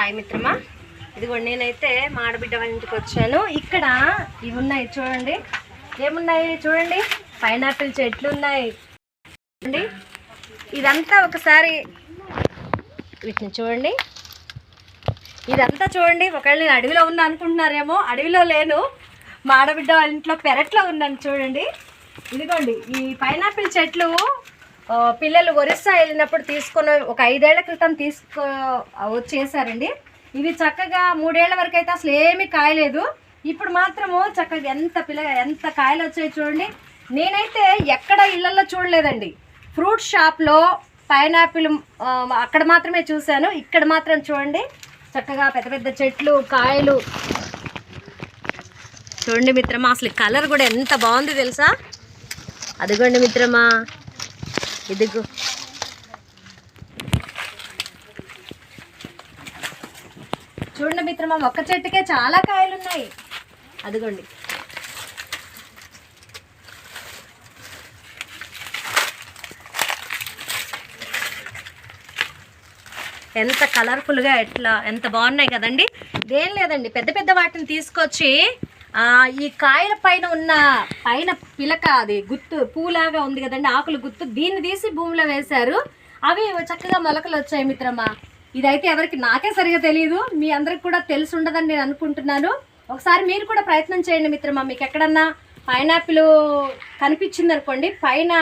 Hi మిత్రమా. ఇదిగోండి నేనైతే మాడబిడ్డ వాళ్ళ ఇంటికి వచ్చాను. ఇక్కడ ఇవి ఉన్నాయి చూడండి. ఏమున్నాయి చూడండి? పైనాపిల్ చెట్లు ఉన్నాయి. చూడండి. ఇదంతా ఒకసారి వీటిని చూడండి. ఇదంతా చూడండి. ఒకవేళ నేను అడవిలో ఉన్నా అనుకుంటున్నారేమో అడవిలో లేను. మా ఆడబిడ్డ వాళ్ళ ఇంట్లో పెరట్లో ఉన్నాను చూడండి. ఇదిగోండి ఈ పైనాపిల్ చెట్లు పిల్లలు ఒరిస్సా వెళ్ళినప్పుడు తీసుకొని ఒక ఐదేళ్ళ క్రితం తీసుకో వచ్చేసారండి. ఇవి చక్కగా మూడేళ్ళ వరకు అయితే అసలు ఏమీ కాయలేదు. ఇప్పుడు మాత్రము చక్కగా ఎంత పిల్ల ఎంత కాయలు వచ్చాయి చూడండి. నేనైతే ఎక్కడ ఇళ్ళలో చూడలేదండి. ఫ్రూట్ షాప్లో పైనాపిల్ అక్కడ మాత్రమే చూశాను. ఇక్కడ మాత్రం చూడండి. చక్కగా పెద్ద పెద్ద చెట్లు కాయలు. చూడండి మిత్రమా అసలు కలర్ కూడా ఎంత బాగుంది తెలుసా? అదిగోండి మిత్రమా. ఇదిగో చూడండి మిత్రమా ఒక్క చెట్టుకే చాలా కాయలు ఉన్నాయి అదిగోండి. ఎంత కలర్ఫుల్గా ఎట్లా ఎంత బాగున్నాయి కదండి. ఇదేం లేదండి పెద్ద పెద్ద వాటిని తీసుకొచ్చి ఈ కాయల పైన ఉన్న పైన పిలక అది గుత్తు పూలాగా ఉంది కదండి ఆకులు గుత్తు. దీన్ని తీసి భూమిలో వేశారు. అవి చక్కగా మొలకలు వచ్చాయి మిత్రమా. ఇదైతే ఎవరికి నాకే సరిగా తెలియదు మీ అందరికి కూడా తెలిసి ఉండదని నేను అనుకుంటున్నాను. ఒకసారి మీరు కూడా ప్రయత్నం చేయండి మిత్రమా. మీకు ఎక్కడన్నా పైనాపిల్ కనిపించింది అనుకోండి పైన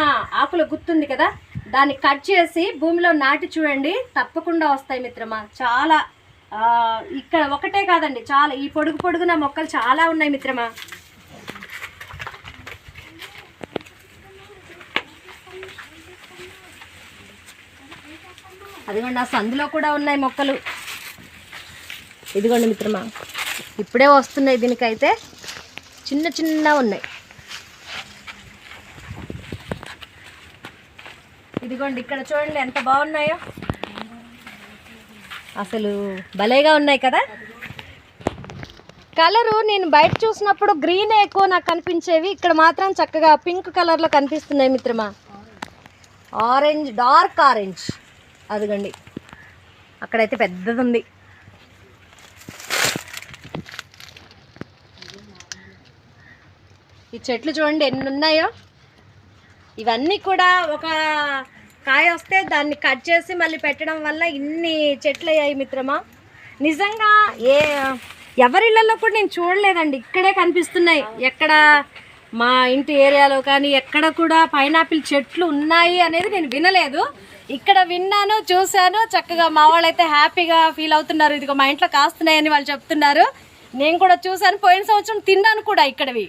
ఆకులు గుర్తుంది కదా దాన్ని కట్ చేసి భూమిలో నాటి చూడండి. తప్పకుండా వస్తాయి మిత్రమా. చాలా ఇక్కడ ఒకటే కాదండి చాలా ఈ పొడుగు పొడుగున మొక్కలు చాలా ఉన్నాయి మిత్రమా? అదిగోండి ఆ సందులో కూడా ఉన్నాయి మొక్కలు. ఇదిగోండి మిత్రమా ఇప్పుడే వస్తున్నాయి దీనికైతే. చిన్న చిన్న ఉన్నాయి. ఇదిగోండి ఇక్కడ చూడండి ఎంత బాగున్నాయో. అసలు భలేగా ఉన్నాయి కదా? కలరు నేను బయట చూసినప్పుడు గ్రీన్ ఎక్కువ నాకు కనిపించేవి. ఇక్కడ మాత్రం చక్కగా పింక్ కలర్లో కనిపిస్తున్నాయి మిత్రమా. Orange dark orange. అదిగండి. అక్కడైతే పెద్దది ఉంది ఈ చెట్లు చూడండి ఎన్ని ఉన్నాయో ఇవన్నీ కూడా ఒక కాయ వస్తే దాన్ని కట్ చేసి మళ్ళీ పెట్టడం వల్ల ఇన్ని చెట్లు అయ్యాయి మిత్రమా. నిజంగా ఏ ఎవరిళ్ళల్లో కూడా నేను చూడలేదండి. ఇక్కడే కనిపిస్తున్నాయి. ఎక్కడ మా ఇంటి ఏరియాలో కానీ ఎక్కడ కూడా పైనాపిల్ చెట్లు ఉన్నాయి అనేది నేను వినలేదు. ఇక్కడ విన్నాను చూశాను. చక్కగా మా వాళ్ళైతే హ్యాపీగా ఫీల్ అవుతున్నారు. ఇదిగో మా ఇంట్లో కాస్తున్నాయని వాళ్ళు చెప్తున్నారు. నేను కూడా చూశాను. పోయిన సంవత్సరం తిన్నాను కూడా ఇక్కడవి.